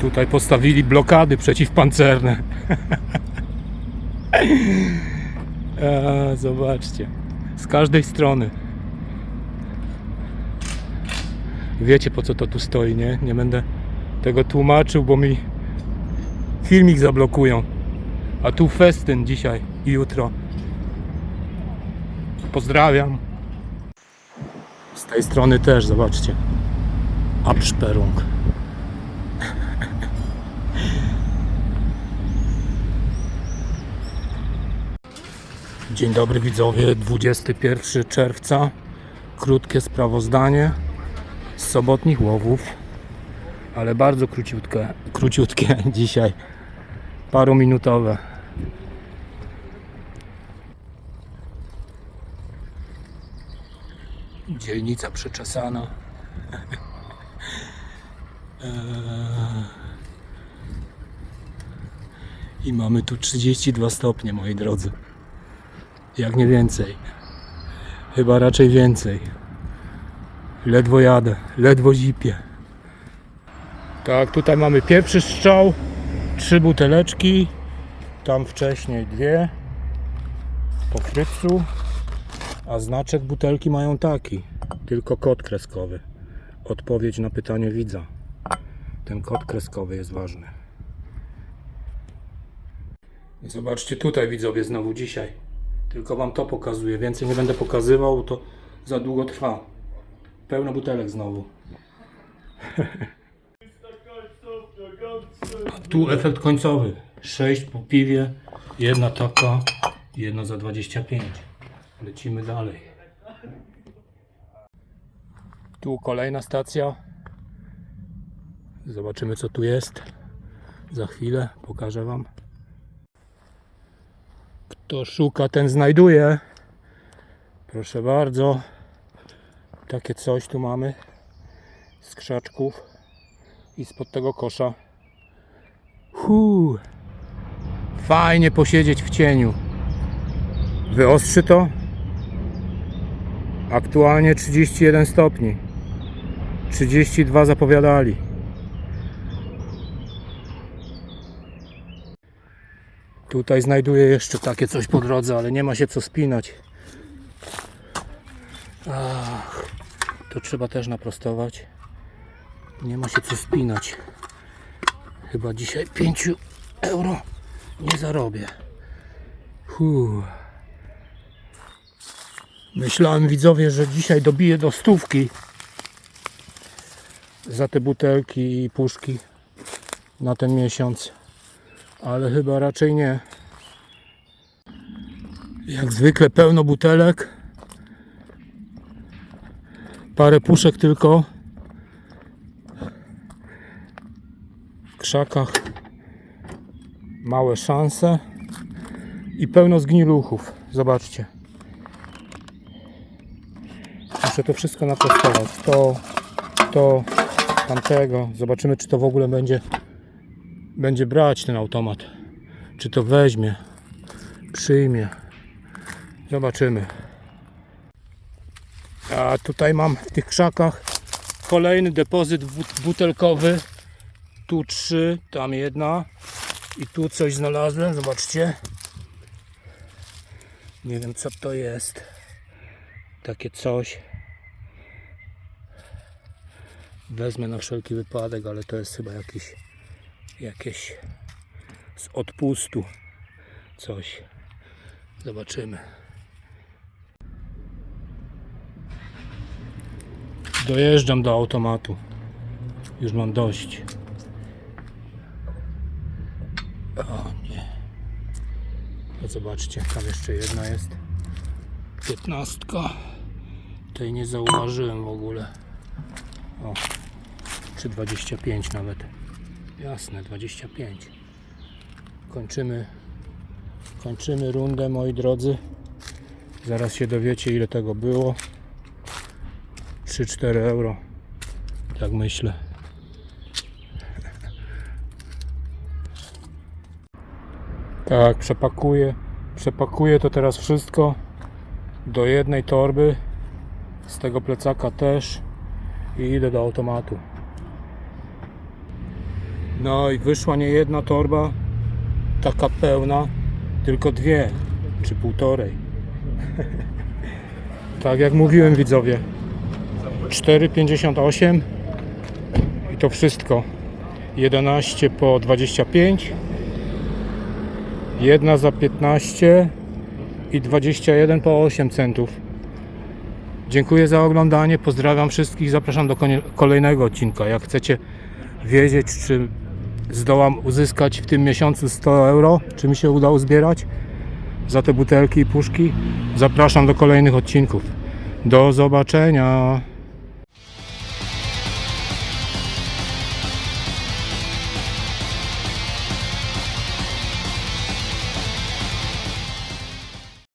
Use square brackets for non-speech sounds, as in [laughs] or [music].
Tutaj postawili blokady przeciwpancerne. [laughs] A, zobaczcie. Z każdej strony. Wiecie po co to tu stoi, nie? Nie będę tego tłumaczył, bo mi filmik zablokują. A tu festyn dzisiaj i jutro. Pozdrawiam. Z tej strony też, zobaczcie. Absperrung. Dzień dobry widzowie, 21 czerwca. Krótkie sprawozdanie z sobotnich łowów, ale bardzo króciutkie, króciutkie [laughs] dzisiaj, paruminutowe. Dzielnica przeczesana. Eee. [laughs] I mamy tu 32 stopnie, moi drodzy. Jak nie więcej. Chyba raczej więcej. Ledwo jadę, ledwo zipię. Tak, tutaj mamy pierwszy strzał, trzy buteleczki, tam wcześniej dwie po frycu, a znaczek butelki mają taki, tylko kod kreskowy. Odpowiedź na pytanie widza. Ten kod kreskowy jest ważny. Zobaczcie tutaj widzowie znowu dzisiaj. Tylko wam to pokazuję. Więcej nie będę pokazywał, to za długo trwa. Pełno butelek znowu. [laughs] A tu efekt końcowy. 6 po piwie, jedna taka, jedna za 25. Lecimy dalej. Tu kolejna stacja. Zobaczymy co tu jest. Za chwilę pokażę wam. Kto szuka, ten znajduje. Proszę bardzo. Takie coś tu mamy z krzaczków i spod tego kosza. Huu. Fajnie posiedzieć w cieniu. Wyostrzy to. Aktualnie 31 stopni. 32 zapowiadali. Tutaj znajduję jeszcze takie coś po drodze, ale nie ma się co spinać. Ach, to trzeba też naprostować. Nie ma się co spinać. Chyba dzisiaj 5 euro nie zarobię. Myślałem widzowie, że dzisiaj dobiję do stówki za te butelki i puszki na ten miesiąc ale chyba raczej nie. Jak zwykle pełno butelek. Parę puszek tylko. W krzakach małe szanse i pełno zgniluchów. Zobaczcie. Muszę to wszystko naprostować. To, to, tamtego. Zobaczymy, czy to w ogóle będzie będzie brać ten automat. Czy to weźmie, przyjmie. Zobaczymy. A tutaj mam w tych krzakach kolejny depozyt butelkowy. Tu trzy, tam jedna. I tu coś znalazłem, zobaczcie. Nie wiem co to jest. Takie coś. Wezmę na wszelki wypadek, ale to jest chyba jakiś jakieś z odpustu coś. Zobaczymy. Dojeżdżam do automatu. Już mam dość. O nie. No zobaczcie, tam jeszcze jedna jest. Piętnastka. Tej nie zauważyłem w ogóle. O. Czy 25 nawet. Jasne, 25. Kończymy, kończymy rundę, moi drodzy. Zaraz się dowiecie, ile tego było. 3-4 euro. Tak myślę. Tak, przepakuję. Przepakuję to teraz wszystko do jednej torby. Z tego plecaka też. I idę do automatu. No i wyszła nie jedna torba, taka pełna, tylko dwie, czy półtorej. [laughs] tak jak mówiłem widzowie, 4,58 i to wszystko. 11 po 25, jedna za 15 i 21 po 8 centów. Dziękuję za oglądanie, pozdrawiam wszystkich, zapraszam do kolejnego odcinka. Jak chcecie wiedzieć, czy zdołam uzyskać w tym miesiącu 100 euro, czy mi się udało zbierać za te butelki i puszki, zapraszam do kolejnych odcinków. Do zobaczenia!